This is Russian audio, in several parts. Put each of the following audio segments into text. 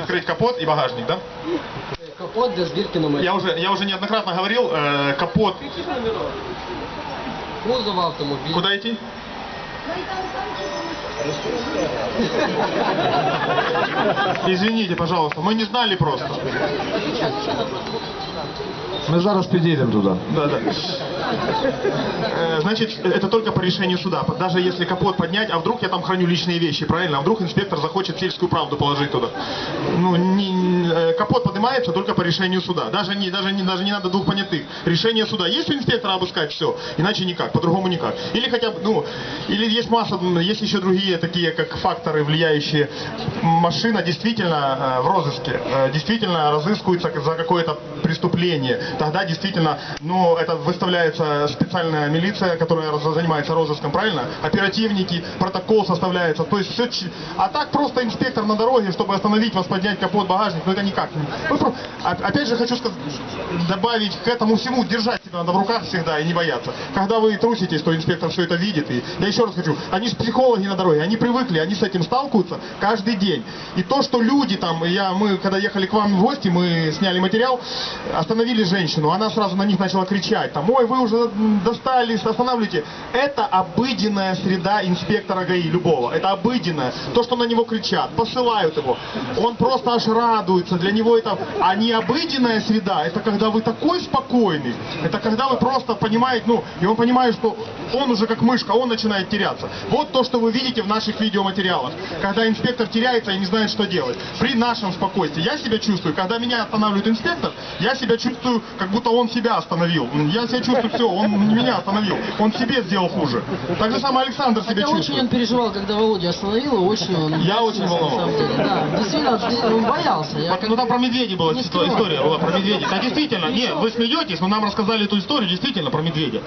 Открыть капот и багажник, да? Капот для збірки номерів. Я уже, я уже неоднократно говорил, э, капот. Кузов автомобіля. Куда идти? Извините, пожалуйста, мы не знали просто. Ми зараз підійдемо туди. Да, да. Э, Значит, это только по решению суда. Даже если капот поднять, а вдруг я там храню личные вещи, правильно? А вдруг инспектор захочет сельскую правду положить туда. Ну, не- э, капот поднимается только по решению суда. Даже не, даже не, даже не надо двух понятых. Решение суда. Есть у инспектора обыскать все, иначе никак, по-другому никак. Или хотя бы, ну, или есть масса, есть еще другие такие, как факторы, влияющие. Машина действительно э, в розыске, действительно разыскивается за какое-то преступление. Тогда действительно, ну, это выставляется специальная милиция, которая занимается розыском, правильно? Оперативники, протокол составляется. То есть все, а так просто инспектор на дороге, чтобы остановить вас, поднять капот, багажник, ну это никак. Ну, опять же хочу сказать, добавить к этому всему, держать себя надо в руках всегда и не бояться. Когда вы труситесь, то инспектор все это видит. И я еще раз хочу, они же психологи на дороге, они привыкли, они с этим сталкиваются каждый день. И то, что люди там, я, мы когда ехали к вам в гости, мы сняли материал, остановили женщину, она сразу на них начала кричать, там, ой, вы уже достали, останавливайте. Это обыденная среда инспектора ГАИ, любого. Это обыденная. То, что на него кричат, посылают его. Он просто аж радуется. Для него это... А не обыденная среда, это когда вы такой спокойный. Это когда вы просто понимаете, ну, и он понимает, что он уже как мышка, он начинает теряться. Вот то, что вы видите в наших видеоматериалах. Когда инспектор теряется и не знает, что делать. При нашем спокойствии. Я себя чувствую, когда меня останавливает инспектор, я себя чувствую, как будто он себя остановил. Я себя чувствую, все, он не меня остановил. Он себе сделал хуже. Так же самое Александр себя Хотя очень чувствует. он переживал, когда Володя остановил, и очень он... Я очень волновался. Да, действительно, он боялся. Я как- Ну там про медведей была Не ситуа- скрывай. история, была про медведей. Да, действительно, нет, вы смеетесь, но нам рассказали эту историю действительно про медведя.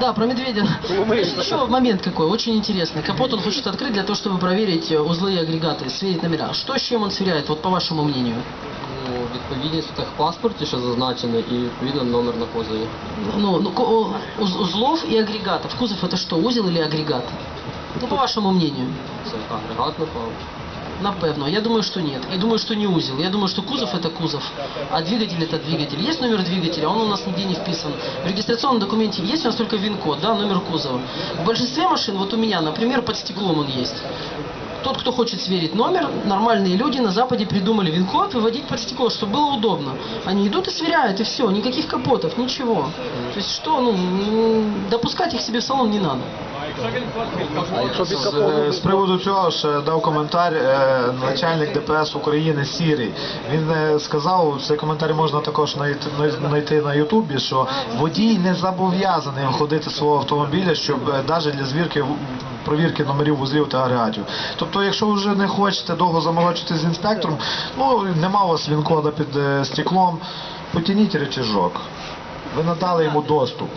Да, про медведя. Значит, еще момент какой, очень интересный. Капот он хочет открыть для того, чтобы проверить э, узлы и агрегаты, сверить номера. Что с чем он сверяет, вот по вашему мнению? Ну, відповідність у техпаспорті, що зазначено, і відповідно номер на кузові. Ну, ну, ко- уз- узлов и агрегатов. Кузов это что, узел или агрегат? Ну, по вашему мнению. Це агрегат, напевно. Напевно. Я думаю, что нет. Я думаю, что не узел. Я думаю, что кузов это кузов, а двигатель это двигатель. Есть номер двигателя, он у нас нигде не вписан. В регистрационном документе есть у нас только ВИН-код, да, номер кузова. В большинстве машин, вот у меня, например, под стеклом он есть Тот, кто хочет сверить номер, нормальные люди на Западе придумали ВИН-код выводить под стекло, чтобы было удобно. Они идут и сверяют, и все, никаких капотов, ничего. То есть что, ну, м, допускать их себе в салон не надо. З, з приводу цього ж дав коментар е, начальник ДПС України Сірий. Він е, сказав, цей коментар можна також знайти, знайти на Ютубі, що водій не зобов'язаний виходити з свого автомобіля, щоб навіть для звірки в- провірки номерів вузлів та агрегатів. Тобто, якщо вже не хочете довго замолочити з інспектором, ну нема у вас він-кода під е, стеклом, потяніть речіжок. Ви надали йому доступ.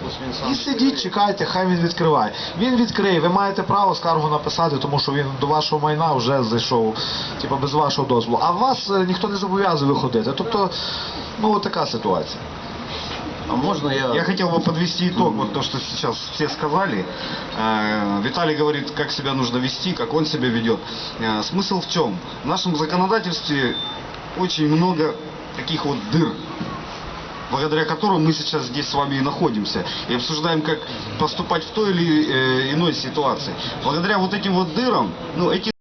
І сидіть, чекайте, хай він відкриває. Він відкриє, ви маєте право скаргу написати, тому що він до вашого майна вже зайшов, типу, без вашого дозволу. А вас е, ніхто не зобов'язує виходити. Тобто, ну така ситуація. А можно я... Я хотел бы подвести итог, вот то, что сейчас все сказали. Э, Виталий говорит, как себя нужно вести, как он себя ведет. Э, Смысл в чем? В нашем законодательстве очень много таких вот дыр, благодаря которым мы сейчас здесь с вами и находимся и обсуждаем, как поступать в той или э, иной ситуации. Благодаря вот этим вот дырам, ну, эти